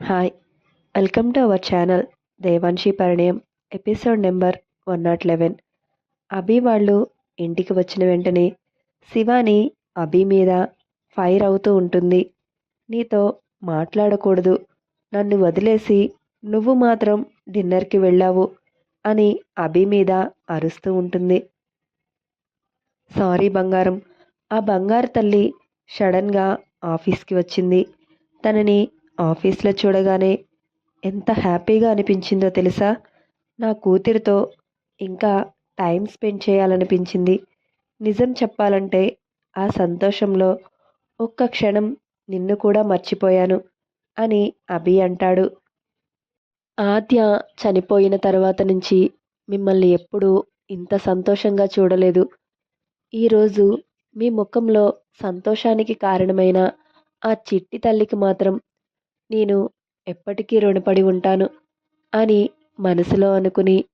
Hi welcome to our channel Devanshi Parinayam episode number one not eleven Abhi వాళ్ళు ఇంటికి వచ్చిన వెంటనే శివాని అభి మీద ఫైర్ అవుతూ ఉంటుంది. నీతో మాట్లాడకూడదు. నన్ను వదిలేసి నువ్వు మాత్రం డిన్నర్కి వెళ్ళావు అని అభి మీద అరుస్తూ ఉంటుంది. సారీ బంగారం ఆ బంగారు తల్లి సడన్గా ఆఫీస్కి వచ్చింది. తనని ఆఫీస్లో చూడగానే ఎంత హ్యాపీగా అనిపించిందో తెలుసా? నా కూతురితో ఇంకా టైం స్పెండ్ చేయాలనిపించింది. నిజం చెప్పాలంటే ఆ సంతోషంలో ఒక్క క్షణం నిన్ను కూడా మర్చిపోయాను అని అభి అంటాడు. ఆద్య చనిపోయిన తర్వాత నుంచి మిమ్మల్ని ఎప్పుడూ ఇంత సంతోషంగా చూడలేదు. ఈరోజు మీ ముఖంలో సంతోషానికి కారణమైన ఆ చిట్టి తల్లికి మాత్రం నేను ఎప్పటికీ రుణపడి ఉంటాను అని మనసులో అనుకుని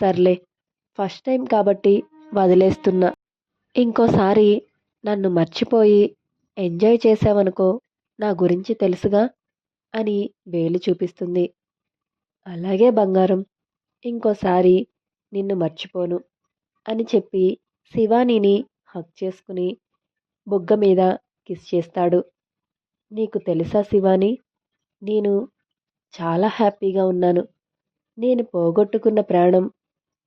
సర్లే ఫస్ట్ టైం కాబట్టి వదిలేస్తున్నా. ఇంకోసారి నన్ను మర్చిపోయి ఎంజాయ్ చేసావనుకో నా గురించి తెలుసుగా అని వేలు చూపిస్తుంది. అలాగే బంగారం ఇంకోసారి నిన్ను మర్చిపోను అని చెప్పి శివానీని హక్ చేసుకుని బుగ్గ మీద కిస్ చేస్తాడు. నీకు తెలుసా శివాని? నేను చాలా హ్యాపీగా ఉన్నాను. నేను పోగొట్టుకున్న ప్రాణం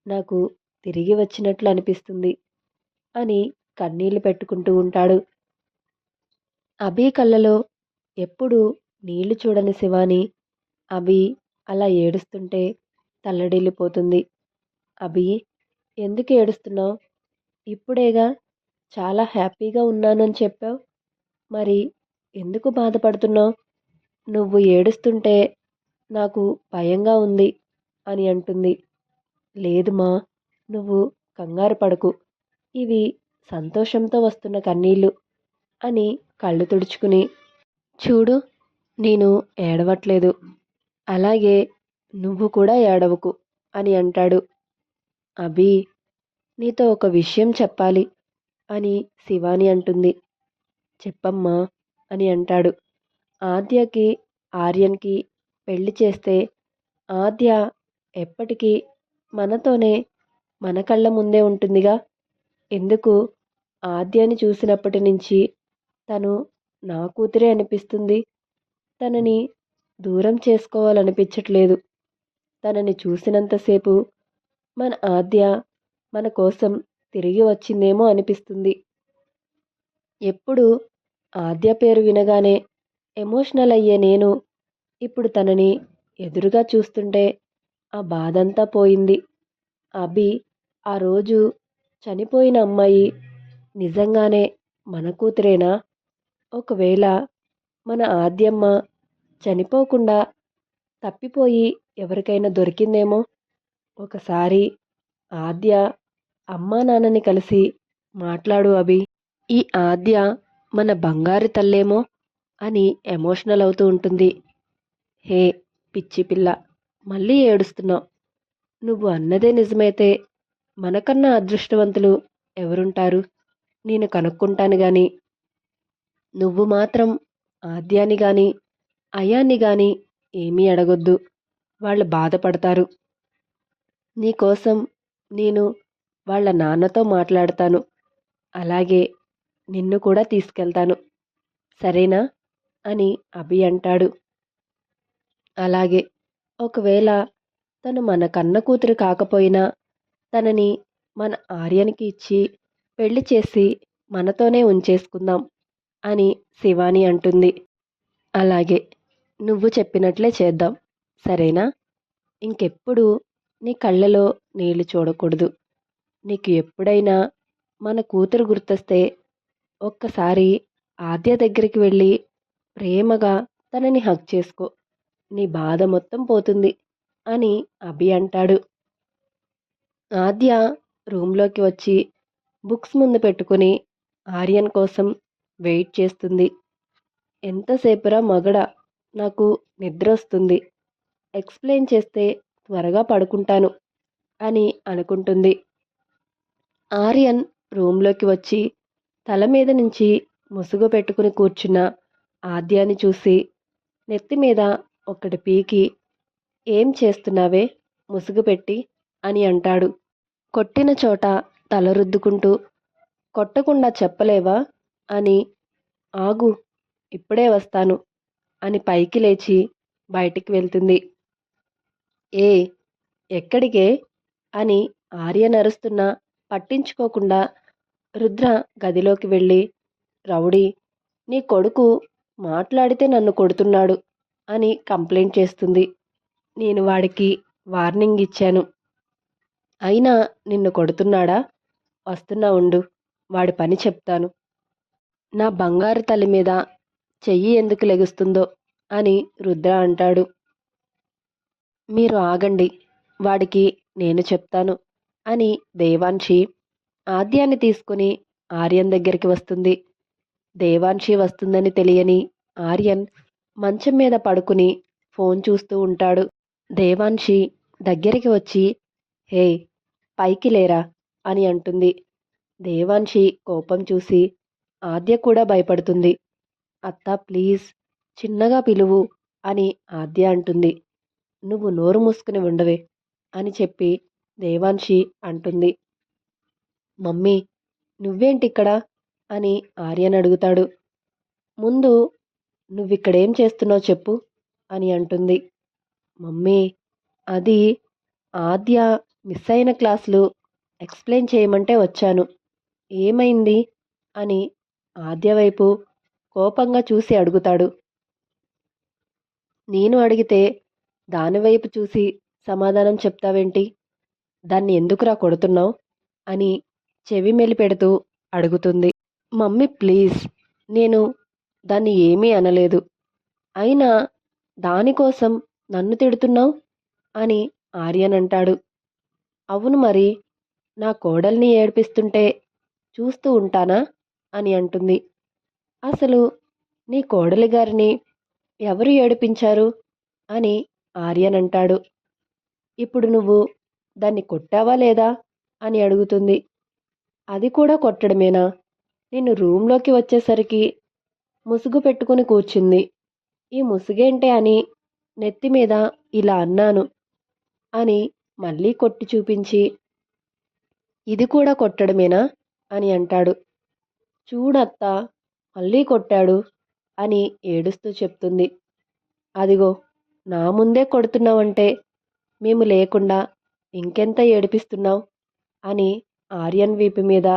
నాకు తిరిగి వచ్చినట్లు అనిపిస్తుంది అని కన్నీళ్ళు పెట్టుకుంటూ ఉంటాడు. అభి కళ్ళలో ఎప్పుడు నీళ్ళు చూడని శివాని. అభి అలా ఏడుస్తుంటే తల్లడిల్లిపోతుంది. అభి ఎందుకు ఏడుస్తున్నావు? ఇప్పుడేగా చాలా హ్యాపీగా ఉన్నానని చెప్పావు. మరి ఎందుకు బాధపడుతున్నావు? నువ్వు ఏడుస్తుంటే నాకు భయంగా ఉంది అని అంటుంది. లేదుమా నువ్వు కంగారు పడకు. ఇవి సంతోషంతో వస్తున్న కన్నీళ్ళు అని కళ్ళు తుడుచుకుని చూడు నేను ఏడవట్లేదు. అలాగే నువ్వు కూడా ఏడవకు అని అంటాడు. అభి నీతో ఒక విషయం చెప్పాలి అని శివాని అంటుంది. చెప్పమ్మా అని అంటాడు. ఆద్యకి ఆర్యన్కి పెళ్ళి చేస్తే ఆద్య ఎప్పటికీ మనతోనే మన కళ్ళ ముందే ఉంటుందిగా. ఎందుకు? ఆద్యని చూసినప్పటి నుంచి తను నా కూతురే అనిపిస్తుంది. తనని దూరం చేసుకోవాలనిపించట్లేదు. తనని చూసినంతసేపు మన ఆద్య మన కోసం తిరిగి వచ్చిందేమో అనిపిస్తుంది. ఎప్పుడు ఆద్య పేరు వినగానే ఎమోషనల్ అయ్యే నేను. ఇప్పుడు తనని ఎదురుగా చూస్తుంటే ఆ బాధంతా పోయింది. అభి ఆ రోజు చనిపోయిన అమ్మాయి నిజంగానే మన కూతురేనా? ఒకవేళ మన ఆద్యమ్మ చనిపోకుండా తప్పిపోయి ఎవరికైనా దొరికిందేమో? ఒకసారి ఆద్య అమ్మా నాన్నని కలిసి మాట్లాడు అభి. ఈ ఆద్య మన బంగారు తల్లేమో? అని ఎమోషనల్ అవుతూ ఉంటుంది. హే పిచ్చి పిల్ల మళ్ళీ ఏడుస్తున్నావు. నువ్వు అన్నదే నిజమైతే మనకన్నా అదృష్టవంతులు ఎవరుంటారు? నేను కనుక్కుంటాను గాని. నువ్వు మాత్రం ఆద్యాన్ని కానీ అయాన్ని కానీ ఏమీ అడగొద్దు. వాళ్ళు బాధపడతారు. నీకోసం నేను వాళ్ళ నాన్నతో మాట్లాడతాను. అలాగే నిన్ను కూడా తీసుకెళ్తాను. సరేనా? అని అభి అంటాడు. అలాగే ఒకవేళ తను మన కన్న కూతురు కాకపోయినా తనని మన ఆర్యనికి ఇచ్చి పెళ్ళి చేసి మనతోనే ఉంచేసుకుందాం అని శివాని అంటుంది. అలాగే నువ్వు చెప్పినట్లే చేద్దాం సరేనా? ఇంకెప్పుడు నీ కళ్ళలో నీళ్ళు చూడకూడదు. నీకు ఎప్పుడైనా మన కూతురు గుర్తొస్తే ఒక్కసారి ఆద్య దగ్గరికి వెళ్ళి ప్రేమగా తనని హక్ చేసుకో. నీ బాధ మొత్తం పోతుంది అని అభి అంటాడు. ఆద్య రూమ్లోకి వచ్చి బుక్స్ ముందు పెట్టుకుని ఆర్యన్ కోసం వెయిట్ చేస్తుంది. ఎంతసేపురా మగడ? నాకు నిద్ర వస్తుంది. ఎక్స్ప్లెయిన్ చేస్తే త్వరగా పడుకుంటాను అని అనుకుంటుంది. ఆర్యన్ రూమ్లోకి వచ్చి తల మీద నుంచి ముసుగు పెట్టుకుని కూర్చున్న ఆద్యాన్ని చూసి నెత్తి మీద ఒక్కటి పీకి ఏం చేస్తున్నావే? ముసుగు పెట్టి అని అంటాడు. కొట్టిన చోట తల రుద్దుకుంటూ కొట్టకుండా చెప్పలేవా అని ఆగు ఇప్పుడే వస్తాను అని పైకి లేచి బయటికి వెళ్తుంది. ఏ ఎక్కడికే అని ఆర్య నరుస్తున్నా పట్టించుకోకుండా రుద్ర గదిలోకి వెళ్ళి రౌడీ నీ కొడుకు మాట్లాడితే నన్ను కొడుతున్నాడు అని కంప్లైంట్ చేస్తుంది. నేను వాడికి వార్నింగ్ ఇచ్చాను. అయినా నిన్ను కొడుతున్నాడా? వస్తున్నా ఉండు వాడి పని చెప్తాను. నా బంగారు తల్లి మీద చెయ్యి ఎందుకు లెగుస్తుందో అని రుద్ర అంటాడు. మీరు ఆగండి వాడికి నేను చెప్తాను అని దేవాన్షి ఆద్యాన్ని తీసుకుని ఆర్యన్ దగ్గరికి వస్తుంది. దేవాన్షి వస్తుందని తెలియని ఆర్యన్ మంచం మీద పడుకుని ఫోన్ చూస్తూ ఉంటాడు. దేవాన్షి దగ్గరికి వచ్చి హే పైకి లేరా? అని అంటుంది. దేవాన్షి కోపం చూసి ఆద్య కూడా భయపడుతుంది. అత్త ప్లీజ్ చిన్నగా పిలువు అని ఆద్య అంటుంది. నువ్వు నోరు మూసుకుని ఉండవే అని చెప్పి దేవాన్షి అంటుంది. మమ్మీ నువ్వేంటిక్కడ? అని ఆర్యన్ అడుగుతాడు. ముందు నువ్విక్కడేం చేస్తున్నావు చెప్పు అని అంటుంది. మమ్మీ అది ఆద్య మిస్ అయిన క్లాసులు ఎక్స్ప్లెయిన్ చేయమంటే వచ్చాను. ఏమైంది? అని ఆద్య వైపు కోపంగా చూసి అడుగుతాడు. నేను అడిగితే దానివైపు చూసి సమాధానం చెప్తావేంటి? దాన్ని ఎందుకురా కొడుతున్నావు? అని చెవి మెలిపెడుతూ అడుగుతుంది. మమ్మీ ప్లీజ్ నేను దాన్ని ఏమీ అనలేదు. అయినా దానికోసం నన్ను తిడుతున్నావు? అని ఆర్యన్ అంటాడు అవును మరి నా కోడల్ని ఏడిపిస్తుంటే చూస్తూ ఉంటానా? అని అంటుంది. అసలు నీ కోడలి గారిని ఎవరు ఏడిపించారు? అని ఆర్యన్ అంటాడు ఇప్పుడు నువ్వు దాన్ని కొట్టావా లేదా? అని అడుగుతుంది. అది కూడా కొట్టడమేనా? నేను రూమ్లోకి వచ్చేసరికి ముసుగు పెట్టుకుని కూర్చుంది. ఈ ముసుగేంటే అని నెత్తి మీద ఇలా అన్నాను. అని మళ్ళీ కొట్టి చూపించి ఇది కూడా కొట్టడమేనా? అని అంటాడు. చూడత్త మళ్ళీ కొట్టాడు అని ఏడుస్తూ చెప్తుంది. అదిగో నా ముందే కొడుతున్నావంటే మేము లేకుండా ఇంకెంత ఏడిపిస్తున్నావు? అని ఆర్యన్ వీపు మీద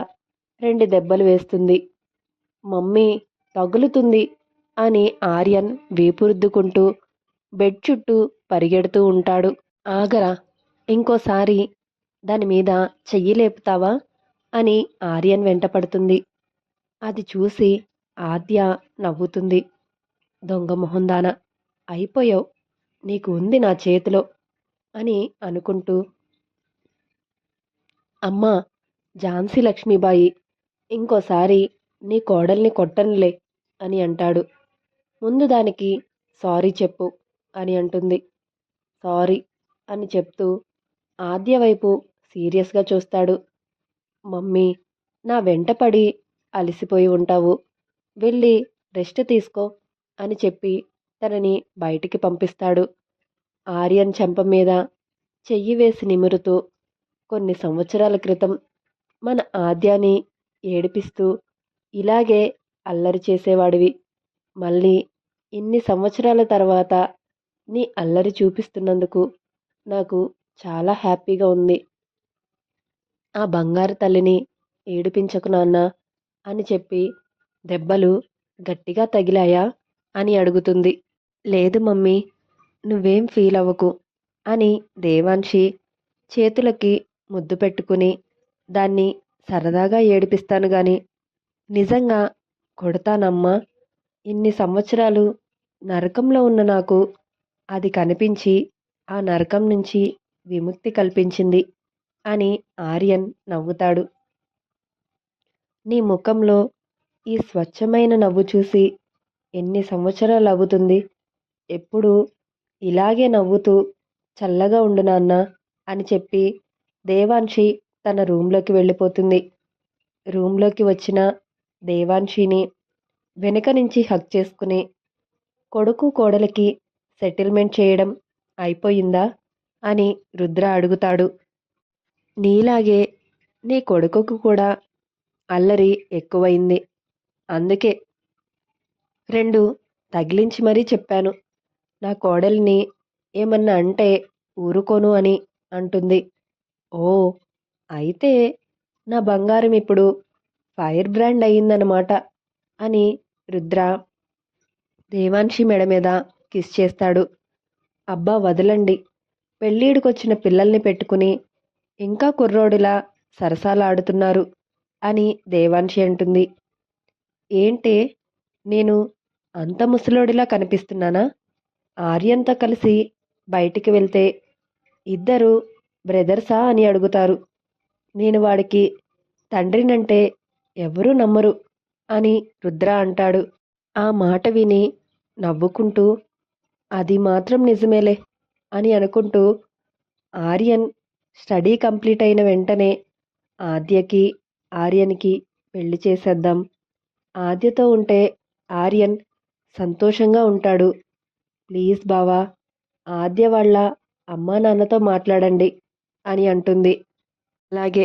రెండు దెబ్బలు వేస్తుంది. మమ్మీ తగులుతుంది అని ఆర్యన్ వీపురుద్దుకుంటూ బెడ్ చుట్టూ పరిగెడుతూ ఉంటాడు. ఆగరా ఇంకోసారి దాని మీద చెయ్యి లేపుతావా అని ఆర్యన్ వెంటపడుతుంది. అది చూసి ఆద్య నవ్వుతుంది. దొంగ మొహందాన అయిపోయావు నీకు ఉంది నా చేతిలో అని అనుకుంటూ అమ్మ ఝాన్సీ లక్ష్మీబాయి ఇంకోసారి నీ కోడల్ని కొట్టనులే అని అంటాడు. ముందు దానికి సారీ చెప్పు అని అంటుంది. సారీ అని చెప్తూ ఆద్య వైపు సీరియస్గా చూస్తాడు. మమ్మీ నా వెంటపడి అలసిపోయి ఉంటావు. వెళ్ళి రెస్ట్ తీసుకో అని చెప్పి తనని బయటికి పంపిస్తాడు. ఆర్యన్ చెంప మీద చెయ్యి వేసి నిమురుతూ కొన్ని సంవత్సరాల క్రితం మన ఆద్యాని ఏడిపిస్తూ ఇలాగే అల్లరి చేసేవాడివి. మళ్ళీ ఇన్ని సంవత్సరాల తర్వాత నీ అల్లరి చూపిస్తున్నందుకు నాకు చాలా హ్యాపీగా ఉంది. ఆ బంగారు తల్లిని ఏడిపించకు నాన్న అని చెప్పి దెబ్బలు గట్టిగా తగిలాయా? అని అడుగుతుంది. లేదు మమ్మీ నువ్వేం ఫీల్ అవ్వకు అని దేవాన్షి చేతులకి ముద్దు పెట్టుకుని దాన్ని సరదాగా ఏడిపిస్తాను గాని నిజంగా కొడతానమ్మా. ఇన్ని సంవత్సరాలు నరకంలో ఉన్న నాకు అది కనిపించి ఆ నరకం నుంచి విముక్తి కల్పించింది అని ఆర్యన్ నవ్వుతాడు. నీ ముఖంలో ఈ స్వచ్ఛమైన నవ్వు చూసి ఎన్ని సంవత్సరాలు అవుతుంది? ఎప్పుడు ఇలాగే నవ్వుతూ చల్లగా ఉండు నాన్న అని చెప్పి దేవాన్షి తన రూమ్లోకి వెళ్ళిపోతుంది. రూమ్లోకి వచ్చిన దేవాన్షిని వెనుక నుంచి హక్ చేసుకుని కొడుకు కోడలికి సెటిల్మెంట్ చేయడం అయిపోయిందా అని రుద్ర అడుగుతాడు. నీలాగే నీ కొడుకుకు కూడా అల్లరి ఎక్కువైంది. అందుకే రెండు తగిలించి మరీ చెప్పాను. నా కోడల్ని ఏమన్నా అంటే ఊరుకోను అని అంటుంది. ఓ అయితే నా బంగారం ఇప్పుడు ఫైర్ బ్రాండ్ అయ్యిందనమాట అని రుద్ర దేవాన్షి మెడ మీద కిస్ చేస్తాడు. అబ్బా వదలండి. పెళ్ళీడికొచ్చిన పిల్లల్ని పెట్టుకుని ఇంకా కుర్రోడిలా సరసాలాడుతున్నారు అని దేవాన్షి అంటుంది. ఏంటే నేను అంత ముసలోడిలా కనిపిస్తున్నానా? ఆర్యంతో కలిసి బయటికి వెళ్తే ఇద్దరు బ్రదర్సా అని అడుగుతారు. నేను వాడికి తండ్రినంటే ఎవరూ నమ్మరు అని రుద్ర అంటాడు. ఆ మాట విని నవ్వుకుంటూ అది మాత్రం నిజమేలే అని అనుకుంటూ ఆర్యన్ స్టడీ కంప్లీట్ అయిన వెంటనే ఆద్యకి ఆర్యన్కి పెళ్ళి చేసేద్దాం. ఆద్యతో ఉంటే ఆర్యన్ సంతోషంగా ఉంటాడు. ప్లీజ్ బావా ఆద్య వాళ్ళ అమ్మా నాన్నతో మాట్లాడండి అని అంటుంది. అలాగే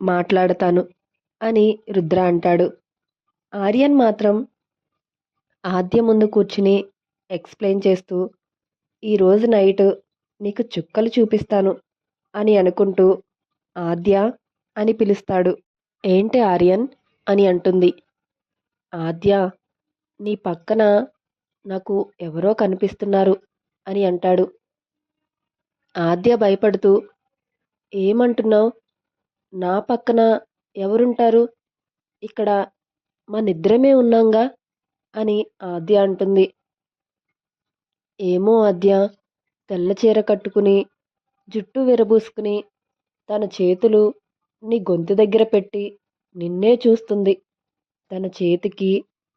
మాట్లాడతాను అని రుద్ర అంటాడు. ఆర్యన్ మాత్రం ఆద్య ముందు కూర్చుని ఎక్స్ప్లెయిన్ చేస్తూ ఈరోజు నైట్ నీకు చుక్కలు చూపిస్తాను అని అనుకుంటూ ఆద్య అని పిలుస్తాడు. ఏంటి ఆర్యన్? అని అంటుంది. ఆద్య నీ పక్కన నాకు ఎవరో కనిపిస్తున్నారు అని అంటాడు. ఆద్య భయపడుతూ ఏమంటున్నావు? నా పక్కన ఎవరుంటారు? ఇక్కడ మనిద్దరమే ఉన్నాంగా? అని ఆద్య అంటుంది. ఏమో ఆద్య తెల్ల చీర కట్టుకుని జుట్టు విరబూసుకుని తన చేతులు నీ గొంతు దగ్గర పెట్టి నిన్నే చూస్తుంది. తన చేతికి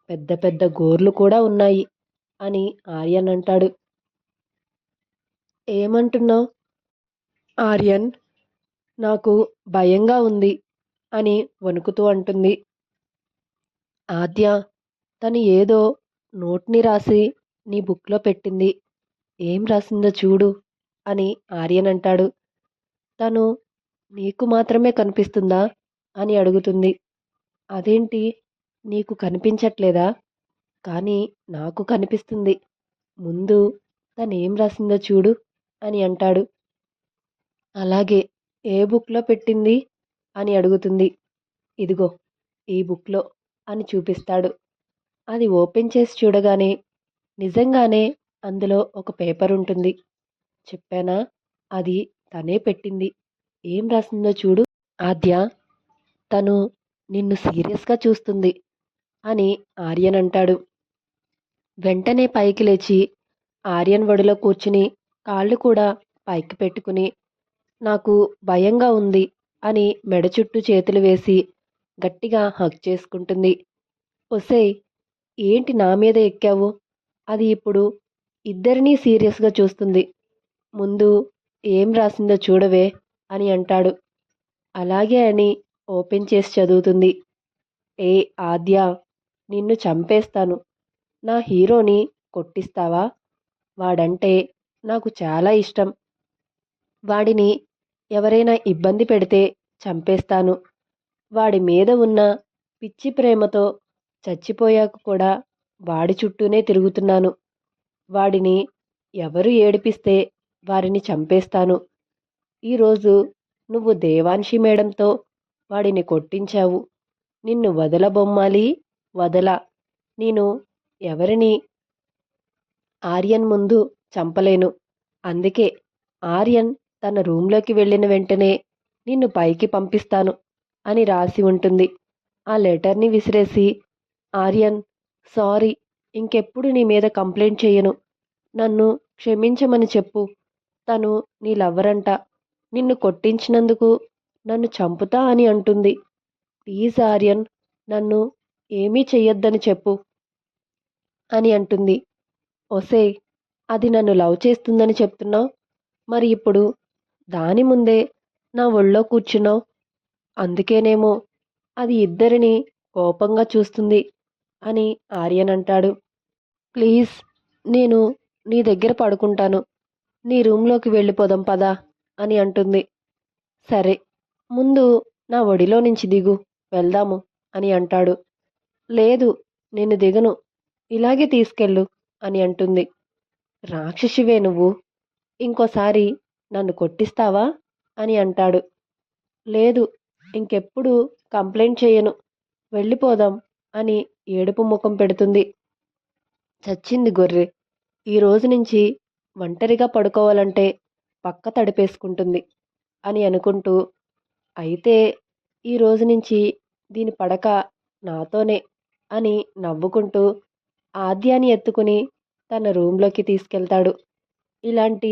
పెద్ద పెద్ద గోర్లు కూడా ఉన్నాయి అని ఆర్యన్ అంటాడు. ఏమంటున్నావు? ఆర్యన్ నాకు భయంగా ఉంది అని వణుకుతూ అంటుంది. ఆద్య తను ఏదో నోట్ని రాసి నీ బుక్లో పెట్టింది. ఏం రాసిందో చూడు అని ఆర్యన్ అంటాడు. తను నీకు మాత్రమే కనిపిస్తుందా అని అడుగుతుంది. అదేంటి? నీకు కనిపించట్లేదా? కానీ నాకు కనిపిస్తుంది. ముందు తనేం రాసిందో చూడు అని అంటాడు. అలాగే ఏ బుక్లో పెట్టింది? అని అడుగుతుంది. ఇదిగో ఈ బుక్లో అని చూపిస్తాడు. అది ఓపెన్ చేసి చూడగానే నిజంగానే అందులో ఒక పేపర్ ఉంటుంది. చెప్పానా? అది తనే పెట్టింది. ఏం రాసిందో చూడు. ఆద్య తను నిన్ను సీరియస్గా చూస్తుంది అని ఆర్యన్ అంటాడు. వెంటనే పైకి లేచి ఆర్యన్ ఒడిలో కూర్చుని కాళ్ళు కూడా పైకి పెట్టుకుని నాకు భయంగా ఉంది అని మెడ చుట్టూ చేతులు వేసి గట్టిగా హక్ చేసుకుంటుంది. ఒసేయ్ ఏంటి నా మీద ఎక్కావు? అది ఇప్పుడు ఇద్దరినీ సీరియస్గా చూస్తుంది. ముందు ఏం రాసిందో చూడవే అని అంటాడు. అలాగే అని ఓపెన్ చేసి చదువుతుంది. ఏ ఆద్య నిన్ను చంపేస్తాను. నా హీరోని కొట్టిస్తావా? వాడంటే నాకు చాలా ఇష్టం. వాడిని ఎవరైనా ఇబ్బంది పెడితే చంపేస్తాను. వాడి మీద ఉన్న పిచ్చి ప్రేమతో చచ్చిపోయాక కూడా వాడి చుట్టూనే తిరుగుతున్నాను. వాడిని ఎవరు ఏడిపిస్తే వారిని చంపేస్తాను. ఈరోజు నువ్వు దేవాంశి మేడంతో వాడిని కొట్టించావు. నిన్ను వదలబొమ్మాలి వదల. నేను ఎవరిని ఆర్యన్ ముందు చంపలేను. అందుకే ఆర్యన్ తన రూంలోకి వెళ్ళిన వెంటనే నిన్ను పైకి పంపిస్తాను అని రాసి ఉంటుంది. ఆ లెటర్ని విసిరేసి ఆర్యన్ సారీ ఇంకెప్పుడు నీ మీద కంప్లైంట్ చేయను నన్ను క్షమించమని చెప్పు. తను నీ లవ్వరంట. నిన్ను కొట్టించినందుకు నన్ను చంపుతా అని అంటుంది. ప్లీజ్ ఆర్యన్ నన్ను ఏమీ చెయ్యొద్దని చెప్పు అని అంటుంది. ఒసే అది నన్ను లవ్ చేస్తుందని చెప్తున్నావు. మరి ఇప్పుడు దాని ముందే నా ఒళ్ళో కూర్చున్నావు. అందుకేనేమో అది ఇద్దరిని కోపంగా చూస్తుంది అని ఆర్యన్ అంటాడు ప్లీజ్ నేను నీ దగ్గర పడుకుంటాను. నీ రూంలోకి వెళ్ళిపోదాం పదా అని అంటుంది. సరే ముందు నా ఒడిలో నుంచి దిగు వెళ్దాము అని అంటాడు. లేదు నేను దిగను ఇలాగే తీసుకెళ్ళు అని అంటుంది. రాక్షసివే నువ్వు. ఇంకోసారి నన్ను కొట్టిస్తావా? అని అంటాడు. లేదు ఇంకెప్పుడు కంప్లైంట్ చేయను. వెళ్ళిపోదాం అని ఏడుపు ముఖం పెడుతుంది. చచ్చింది గొర్రె. ఈ రోజు నుంచి ఒంటరిగా పడుకోవాలంటే పక్క తడిపేసుకుంటుంది అని అనుకుంటూ అయితే ఈ రోజు నుంచి దీని పడక నాతోనే అని నవ్వుకుంటూ ఆద్యాన్ని ఎత్తుకుని తన రూమ్లోకి తీసుకెళ్తాడు. ఇలాంటి